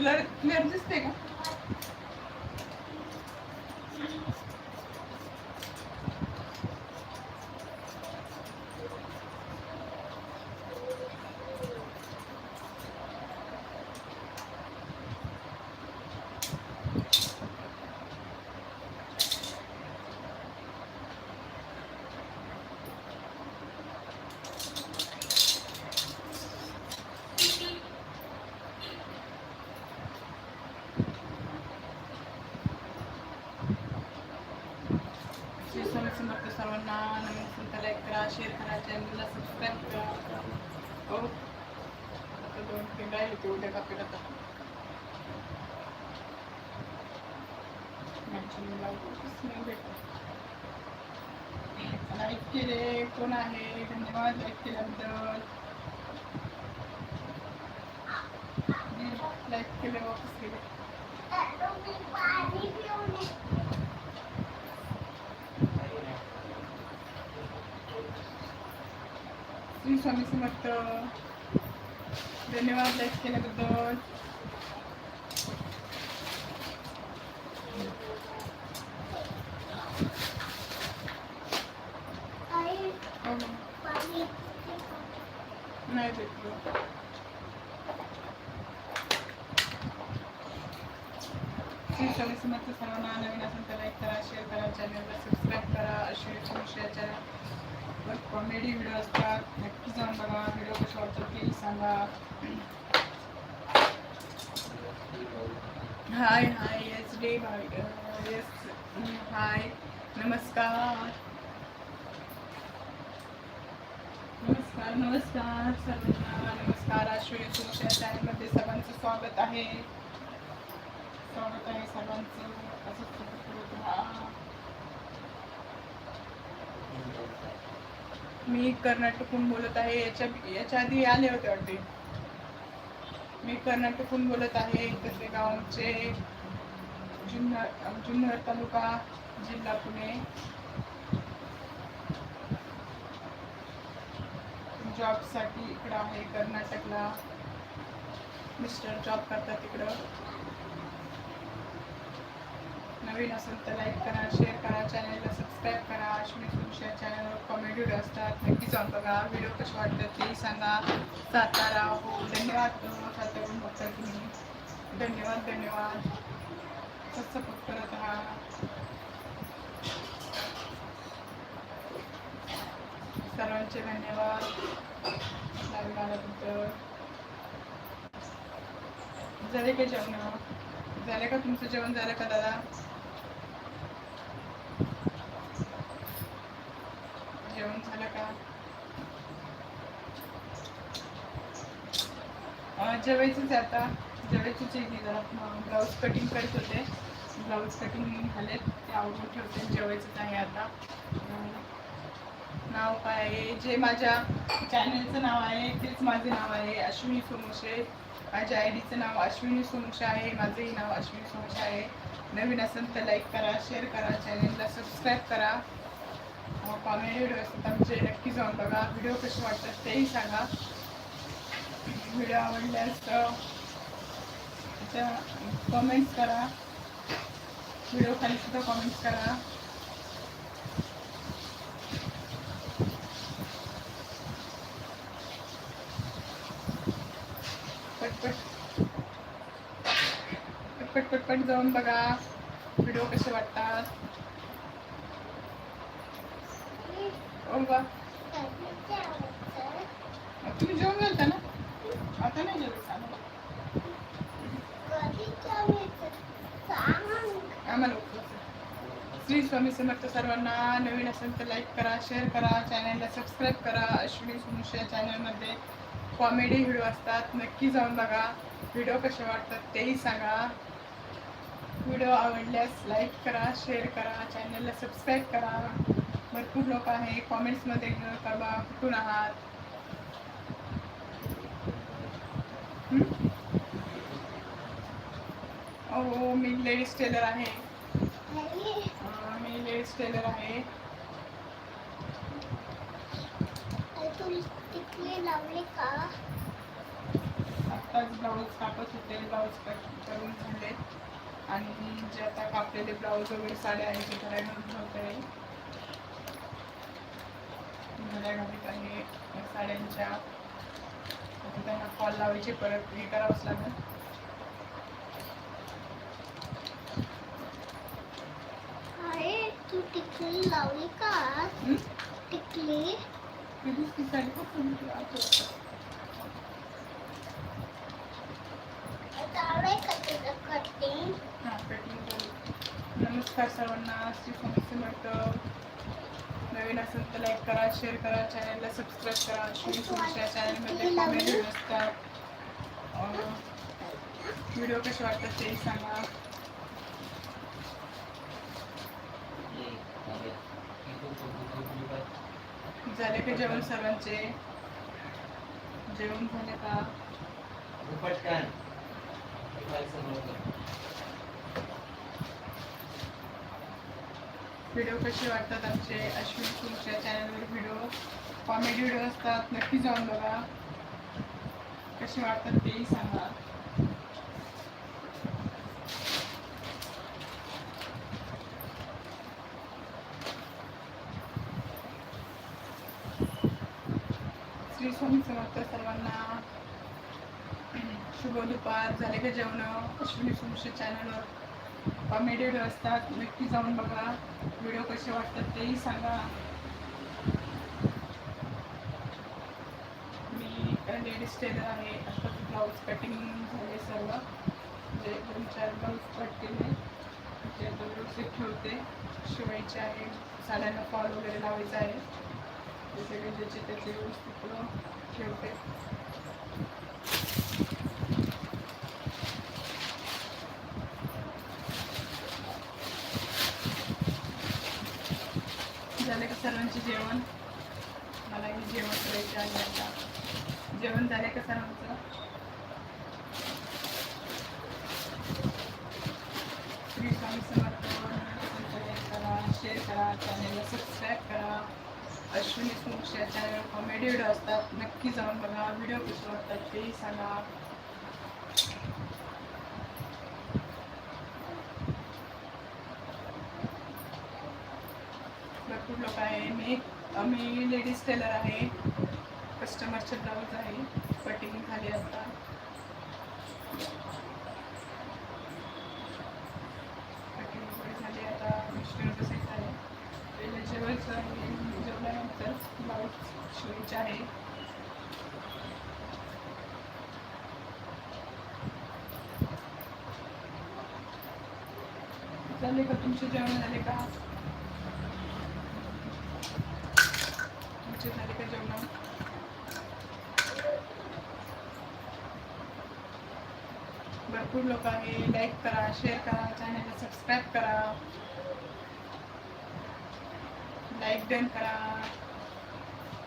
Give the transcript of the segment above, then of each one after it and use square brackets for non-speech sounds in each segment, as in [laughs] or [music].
Clear clear दिसते का श्री स्वामी समर्थ सर्वांना नमस्कार लाईक करा शेअर करा चॅनलला सबस्क्राईब करा. हो. आता दोन तीन राहिले ते उद्या का फिरत भेटत. लाईक केले कोण आहे. धन्यवाद लाईक केल्याबद्दल. लाईक केले वापस केले? श्री स्वामी समर्थ. धन्यवाद लाईक केल्याबद्दल. नाही भेटलो. श्री स्वामी समर्थ सर्वांना नवीन असेल तर लाईक करा शेअर करा चॅनलला सबस्क्राईब करा अशी समस्याच्या कॉमेडी व्हिडिओ असतात. नक्की जाऊन बघा. व्हिडिओ कसे वाटतात ते सांगा. Hi hi yes day bye yes hi नमस्कार. नमस्कार नमस्कार सर्वांना. नमस्कार अश्विनी तुमच्या चॅनलमध्ये सर्वांचं स्वागत आहे. स्वागत आहे सर्वांचं. असंच राहा. मी कर्नाटकहून बोलत आहे याच्या याच्या आधी आले होते वाटते. मी कर्नाटकहून बोलत आहे कसे गावचे जुन्नर जुन्नर तालुका जिल्हा पुणे. जॉबसाठी इकडं आहे कर्नाटकला. मिस्टर जॉब करतात तिकडं. नवीन असेल तर लाईक करा शेअर करा चॅनलला सबस्क्राईब करा. अश्विनी तुमच्या चॅनलवर कॉमेडी व्हिडिओ असतात. नक्की जाऊन बघा. व्हिडिओ कसे वाटतात तेही सांगा. सातारा हो. धन्यवाद सातारून बघता तुम्ही धन्यवाद धन्यवाद. सपोर्ट करत राहा. सर्वांचे धन्यवाद. लाईव्ह झाले का जेवण? झाले का तुमचं जेवण? झालं का दादा? जेवण आता. जेवायचीच आहे जरा ब्लाऊज कटिंग करत होते. ब्लाऊज कटिंग झालेत ते आवडून ठेवते. जेवायचंच आहे आता. नाव काय आहे? जे माझ्या चॅनलचं नाव आहे तेच माझे नाव आहे अश्विनी सोमुशे. माझ्या आय डीचं नाव अश्विनी सोमुशे आहे. माझंही नाव अश्विनी सोमुशे आहे. नवीन असेल तर लाईक करा शेअर करा चॅनलला सबस्क्राईब करा. कॉमेडी व्हिडिओ असतात आमचे. नक्की जाऊन बघा. व्हिडिओ कसे वाटतात तेही सांगा. व्हिडिओ आवडल्यास कमेंट्स करा. व्हिडिओ खाली सुद्धा कमेंट्स करा. पटपट. पटपट पटपट जाऊन बघा. व्हिडिओ कसे वाटतात. हो बा तुम्ही जेवण घालता ना, आता नाही जेवायचं आम्हाला. श्री स्वामी समर्थ सर्वांना नवीन असेल तर लाईक करा शेअर करा चॅनलला सबस्क्राईब करा, अश्विनी सुमुश या चॅनलमध्ये कॉमेडी व्हिडिओ असतात, नक्की जाऊन बघा. व्हिडिओ कसे वाटतात तेही सांगा. व्हिडिओ आवडल्यास लाईक करा शेअर करा चॅनलला सबस्क्राईब करा. भरपूर लोक आहे. कॉमेंट्समध्ये कळवा कुठून आहात? हो? मी लेडीज टेलर आहे. मी लेडीज टेलर आहे. लावले का आत्ताच ब्लाऊज कापत होते. ब्लाऊज करून झाले. आणि जे आता कापलेले ब्लाऊज वगैरे साड्या आहेत ते करायला होते घड्या घालीत आहे साड्यांच्या त्यांना कॉल लावायचे परत हे करावंच लागेल. तू टिकली लावली का? टिकली? हा. नमस्कार सर्वांना श्री स्वामी समर्थ. नवीन असेल तर लाईक करा शेअर करा चॅनलला सबस्क्राईब करा. अशी तुमच्या चॅनलमध्ये कॉमेंट असतात. व्हिडिओ कसे वाटतात ते सांगा. झाले का जेवण सर्वांचे? जेवण झाले का? व्हिडिओ कसे वाटतात आमचे अश्विन तुमच्या चॅनलवर व्हिडिओ कॉमेडी व्हिडिओ असतात नक्की जाऊन बघा. कसे वाटतात तेही सांगा. श्री स्वामी समर्थ सर्वांना शुभ दुपार. झाले का जेवण? अश्विनी तुमच्या चॅनलवर कॉमेडी असतात नक्की जाऊन बघा व्हिडिओ कसे वाटतात तेही सांगा. मी लेडीज टेलर आहे आता ब्लाऊज कटिंग झाले सर्व. जे दोन चार ब्लाऊज कट केले ते आता व्यवस्थित ठेवते. शिवायचे आहे साड्यांना फॉल वगैरे लावायचा आहे. ते सगळे ज्याचे त्याचे व्यवस्थित ठेवते झाले का सर्वांचे जेवण मलाही जेवण करायचे आहे आता जेवण झाले का सर्वांचं श्री स्वामी समर्थ like करा शेअर करा चॅनलला सबस्क्राईब करा अश्विनी सुमुक्ष या चॅनलवर वाटतात नक्की जाऊन बघा. व्हिडिओ कसे वाटतात तेही सांगा. भरपूर लोक आहे. मी मी लेडीज टेलर आहे. कस्टमरचे ब्लाऊज आहे. कटिंग झाली आता कटिंग वगैरे झाली आता मिस्टर बसायचं आहे पहिलं जेवायचं आहे जेवल्यानंतर ब्लाऊज शिवायचे आहे. झाले का तुमचे जेवण झाले का? तुमचे झाले का जेवण? भरपूर लोक आहे. लाईक करा शेअर करा चॅनलला सबस्क्राईब करा. लाईक डन करा.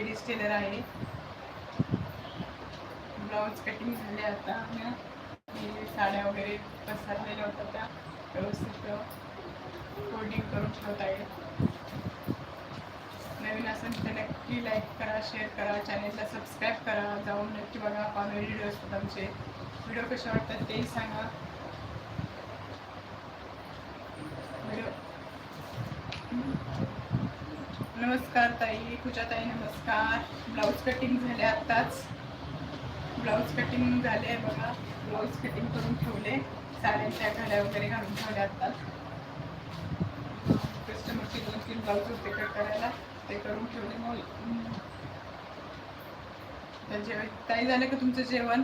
लेडीज टेलर आहे. ब्लाऊज कटिंग झाले आता. मी साड्या वगैरे पसरलेल्या होत्या त्या. व्यवस्थित फोल्डिंग करून ठेवत आहे. नवीन असेल तर नक्की लाईक करा शेअर करा. चॅनेलला सबस्क्राईब करा. जाऊन नक्की बघा. कॉमेडी व्हिडिओ असतात आमचे. व्हिडिओ कसे वाटतात तेही सांगा व्हिडिओ नमस्कार ताई पूजा ताई नमस्कार. ब्लाऊज कटिंग झाले आत्ताच. ब्लाऊज कटिंग झाले बघा. ब्लाऊज कटिंग करून ठेवले. साड्यांच्या घड्या वगैरे घालून ठेवल्या आत्ताच. कस्टमरचे दोन तीन ब्लाऊज होते कट करायला. ते करून ठेवले मग. तर जेवण ताई झालं का तुमचं जेवण?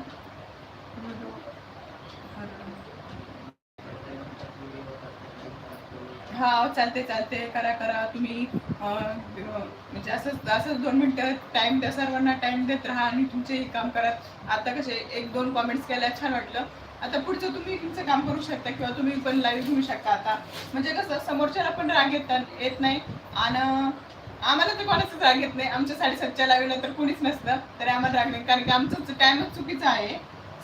हा चालते चालते करा करा. तुम्ही म्हणजे असंच असंच दोन मिनटं टाइम द्या सर्वांना टाइम देत राहा आणि तुमचेही काम करा. आता कसे एक दोन कॉमेंट्स केल्या छान वाटलं. आता पुढचं तुम्ही तुमचं काम करू शकता किंवा तुम्ही पण लाईव्ह घेऊ शकता आता. म्हणजे कसं समोरच्याला पण राग येतात येत नाही. आणि आम्हाला तर कोणाचाच राग येत नाही. आमच्या साडेसातच्या लाईव्हला तर कोणीच नसतं. तरी आम्हाला राग नाही. कारण की आमचं टाइमच चुकीचा आहे.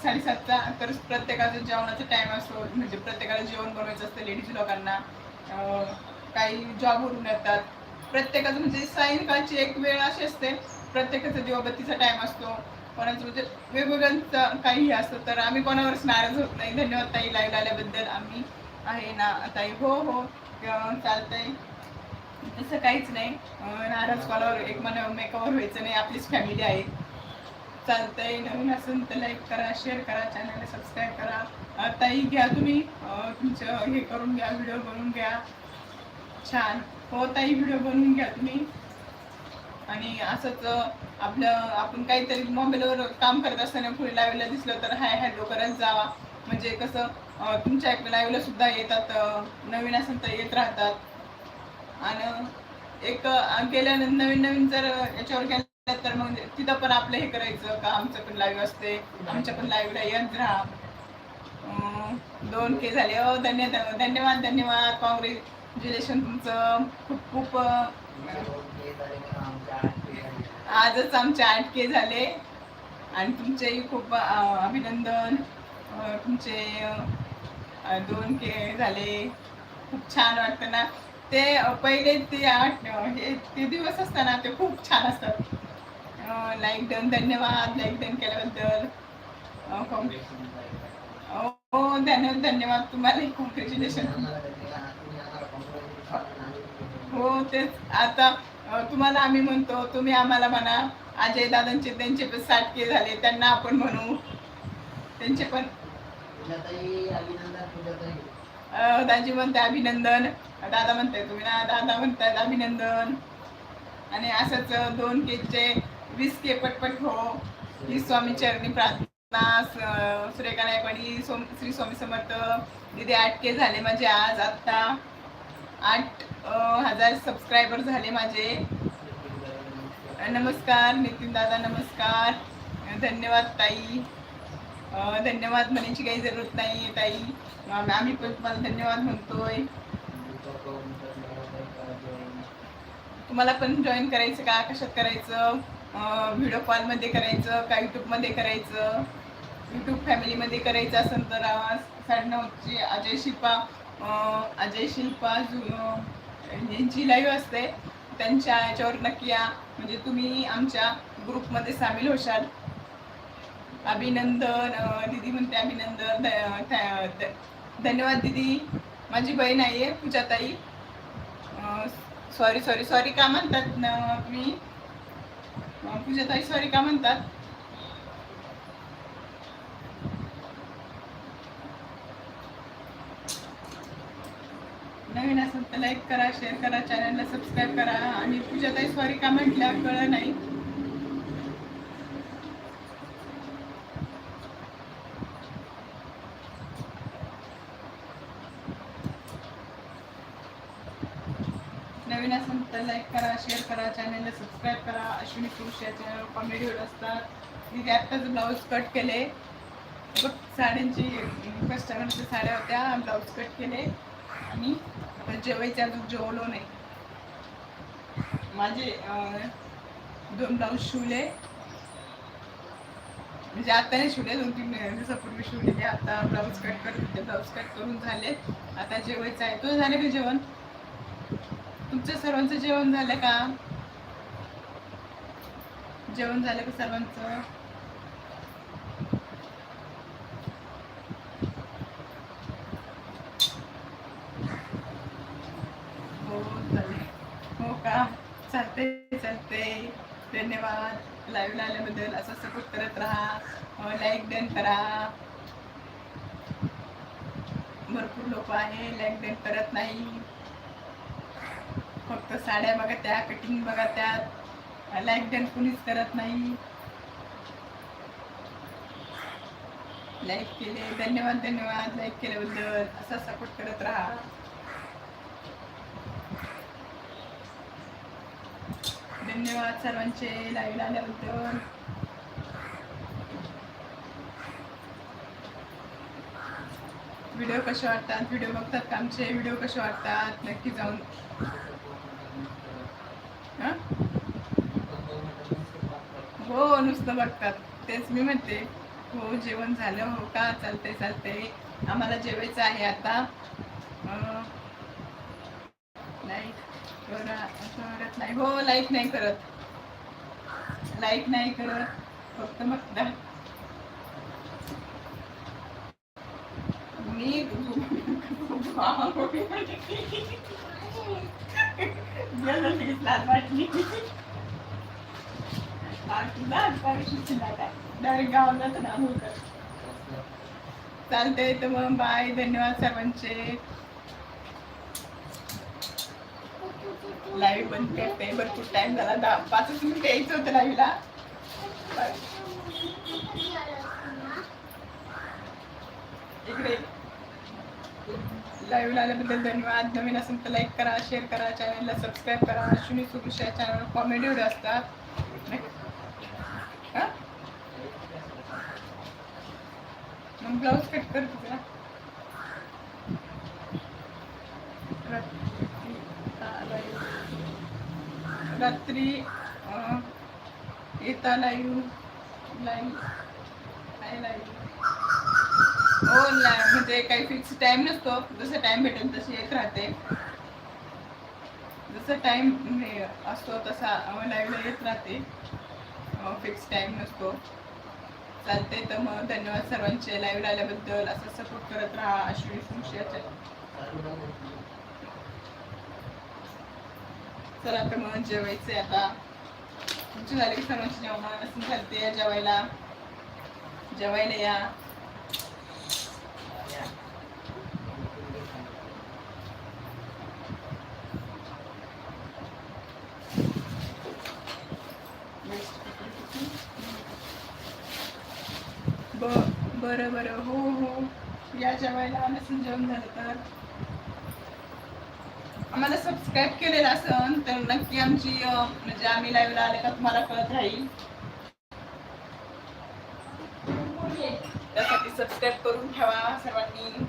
साडेसातचा. तर प्रत्येकाचा जेवणाचा टाइम असतो म्हणजे प्रत्येकाला जेवण बनवायचं असतं लेडीज लोकांना. काही जॉबवरून येतात प्रत्येकाचं म्हणजे सायंकाळची एक वेळ अशी असते. प्रत्येकाचा दिवाबत्तीचा टाईम असतो. कोणाचं म्हणजे वेगवेगळ्यांचं काही हे असतं. तर आम्ही कोणावरच नाराज होत नाही. धन्यवाद ताई लाईव्ह आल्याबद्दल. आम्ही आहे ना ताई. हो हो. चालतंय. तसं काहीच नाही. नाराज कोणावर एक मना मेकअवर व्हायचं नाही. आपलीच फॅमिली आहे. चालतंय. नवीन असेल तर लाईक करा शेअर करा चॅनलला सबस्क्राईब करा. ताई घ्या तुम्ही. तुमचं हे करून घ्या व्हिडिओ बनवून घ्या. छान. हो ताई व्हिडिओ बनवून घ्या तुम्ही. आणि असंच आपलं आपण काहीतरी मोबाईलवर काम करत असताना पुढे लाईव्हला दिसलं तर हाय हॅलो करत जावा. म्हणजे कसं तुमच्या लाईव्हला सुद्धा येतात नवीन असेल तर येत राहतात. आणि एक गेल्यानंतर नवीन नवीन जर याच्यावर गेलं तर मग तिथं पण आपलं हे करायचं का आमचं पण लाईव्ह असते आमच्या पण लाईव्हला येत राहा. दोन के झाले. हो धन्यवाद धन्यवाद. धन्यवाद कॉंग्रॅच्युलेशन तुमचं खूप खूप आजच आमचे आठ के झाले. आणि तुमचेही खूप अभिनंदन. तुमचे दोन के झाले. खूप छान वाटतं ना. ते पहिले ते आठ ते दिवस असताना ते खूप छान असतात. लाईक डन धन्यवाद. लाईक डन केल्याबद्दल. अं, हो धन्यवाद धन्यवाद. तुम्हाला कॉंग्रॅच्युलेशन हो तेच. आता तुम्हाला आम्ही म्हणतो तुम्ही आम्हाला म्हणा अजय दादांचे त्यांचे पण साठ के झाले त्यांना आपण म्हणू. त्यांचे पण. दाजी म्हणते अभिनंदन. दादा म्हणताय तुम्ही ना दादा म्हणतायत अभिनंदन. आणि असंच दोन केचे वीस के पटपट हो ही स्वामी चरणी प्रार्थना. स- सुरेखा सोम श्री स्वामी समर्थ दिदी आठ के झाले माझे आज. आत्ता आठ हजार सबस्क्रायबर झाले माझे. नमस्कार नितीन दादा नमस्कार. धन्यवाद ताई. धन्यवाद म्हणायची काही जरूरत नाही ताई. आम्ही पण तुम्हाला धन्यवाद म्हणतोय. तुम्हाला पण जॉईन करायचं का? कशात करायचं? व्हिडिओ कॉलमध्ये करायचं का यूट्यूबमध्ये करायचं? यूट्यूब फॅमिलीमध्ये करायचं असेल तर आवाज साडेनऊची अजय शिल्पा अजय शिल्पा जु- यांची लाईव्ह असते त्यांच्या याच्यावर नक्की या. म्हणजे तुम्ही आमच्या ग्रुपमध्ये सामील होशाल. अभिनंदन दिदी दीदी म्हणते अभिनंदन धन्यवाद दीदी. माझी बहीण आहे पूजाताई. सॉरी सॉरी सॉरी का म्हणतात न- तुम्ही पूजाताई सॉरी का म्हणतात? नवीन असेल तर लाईक करा शेअर करा चॅनलला सबस्क्राईब करा. आणि पूजाताई सॉरी का म्हटल्या कळलं नाही. नवीन असेल तर लाईक करा शेअर करा चॅनलला सबस्क्राईब करा. अश्विनी पुरुष या चॅनलवर कॉमेडी होत असतात. मी आत्ताच ब्लाऊज कट केले. बघ साड्यांची कस्टमरच्या साड्या होत्या ब्लाऊज कट केले. आणि जेवायचे अजून जेवलो नाही. माझे दोन ब्लाऊज शिवले. म्हणजे आता नाही शिवले दोन तीन दिवसापूर्वी शिवलेले. आता ब्लाऊज कट करत होते ब्लाऊज कट करून झाले. आता जेवायचं आहे. तुझं झालं का जेवण? तुमचं सर्वांचं जेवण झालं का? जेवण झालं का सर्वांचं हो चालेल हो का चालते चालते धन्यवाद लाईव्ह आल्याबद्दल असं सपोर्ट करत राहा. लाईक डन करा. भरपूर लोक आहे लाईक डन करत नाही. फक्त साड्या बघा त्या कटिंग बघा त्यात. लाईक डन कुणीच करत नाही. लाईक केले धन्यवाद धन्यवाद. लाईक केल्याबद्दल असा सपोर्ट करत राहा. धन्यवाद सर्वांचे लाईव्ह आल्याबद्दल. व्हिडिओ कसे वाटतात? व्हिडिओ बघतात का आमचे? व्हिडिओ कसे वाटतात? नक्की जाऊन. हो? नुसतं बघतात. तेच मी म्हणते. हो जेवण झालं. हो का? चालतंय चालतंय. आम्हाला जेवायचं आहे आता. करत नाही. हो लाईक नाही करत. लाईक नाही करत. फक्त बघता. मी लाज [laughs] वाटली चालतंय तर मग बाय धन्यवाद सर्वांचे. लाईव्ह बंद करते भरपूर टाइम झाला. दहा पाचच मिनिट यायचं होतं लाईव्हला इकडे. लाईव्ह आल्याबद्दल धन्यवाद. नवीन असेल तर लाईक करा शेअर करा चॅनलला सबस्क्राईब करा. अश्विनी सुरुश या चॅनलवर कॉमेडी व्हिडिओ असतात. हा? मग ब्लाऊज कट कर तुझा. रात्री येता लाईव लाईव हो ना म्हणजे काही फिक्स टाईम नसतो. जसं टाइम भेटेल तशी येत राहते. जसं टाईम असतो तसा लाईव्हला येत राहते. फिक्स टाईम नसतो. चालते तर मग. धन्यवाद सर्वांचे. लाईव्ह आल्याबद्दल असं सपोर्ट करत राहा. अशी सुंशियाच्या चला तर मग जेवायचंय आता. तुमची झाली की सर्वांची जेवण असं चालते जेवायला? जेवायला या. बरं बरं. हो हो. या जेवायला नसून जेवण झालं तर. आम्हाला सबस्क्राईब केलेलं असेल तर नक्की आमची म्हणजे आम्ही लाईव्हला आले का तुम्हाला कळत राहील. त्यासाठी सबस्क्राईब करून ठेवा सर्वांनी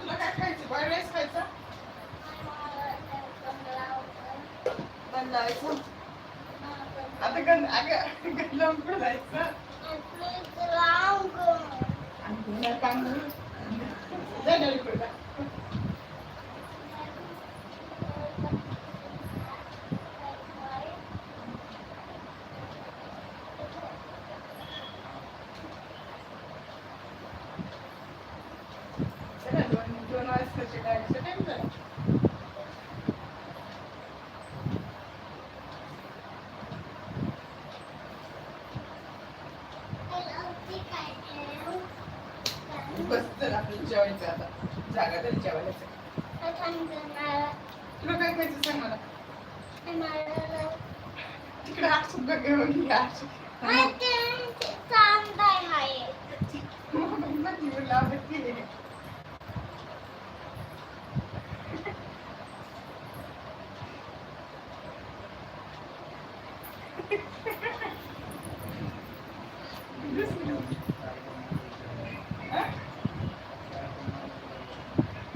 तुला काय खायचं बॉईल राईस खायचा बंद लावायचं आता गंध अगं गंध कुठं जायचं आणि पुन्हा तांदूळ जा नळीकडे जा. चला दोन दोन वाजताचे डायरेक्ट टाइम झाला बस चल आपल्याला जेवायचं आता जागा तरी जेवायला तुला काय खायचं सांग मला तिकडे हात सुद्धा घेऊन या कोण आहे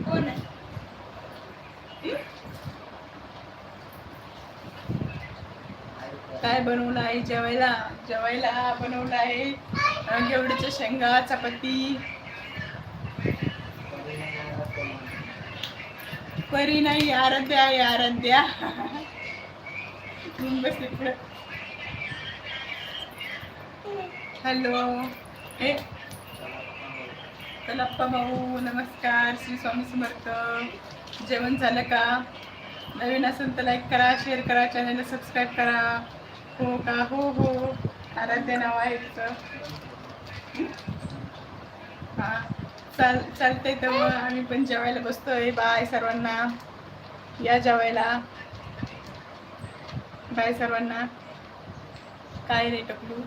हो काय बनवलं आहे जेवायला? जेवायला बनवलं आहे. अं, घेवडीच्या शेंगा चपाती. परी नाही आराध्या आहे आराध्या. बसली हॅलो. हे तर भाऊ नमस्कार श्री स्वामी समर्थ. जेवण झालं का? नवीन असेल तर लाईक करा शेअर करा चॅनलला सबस्क्राईब करा. हो का? हो हो. आराध्या नाव आहे तिचं. हां. चाल चालतंय तर मग आम्ही पण जेवायला बसतोय. बाय सर्वांना. या जेवायला. बाय सर्वांना. काय रे टकलू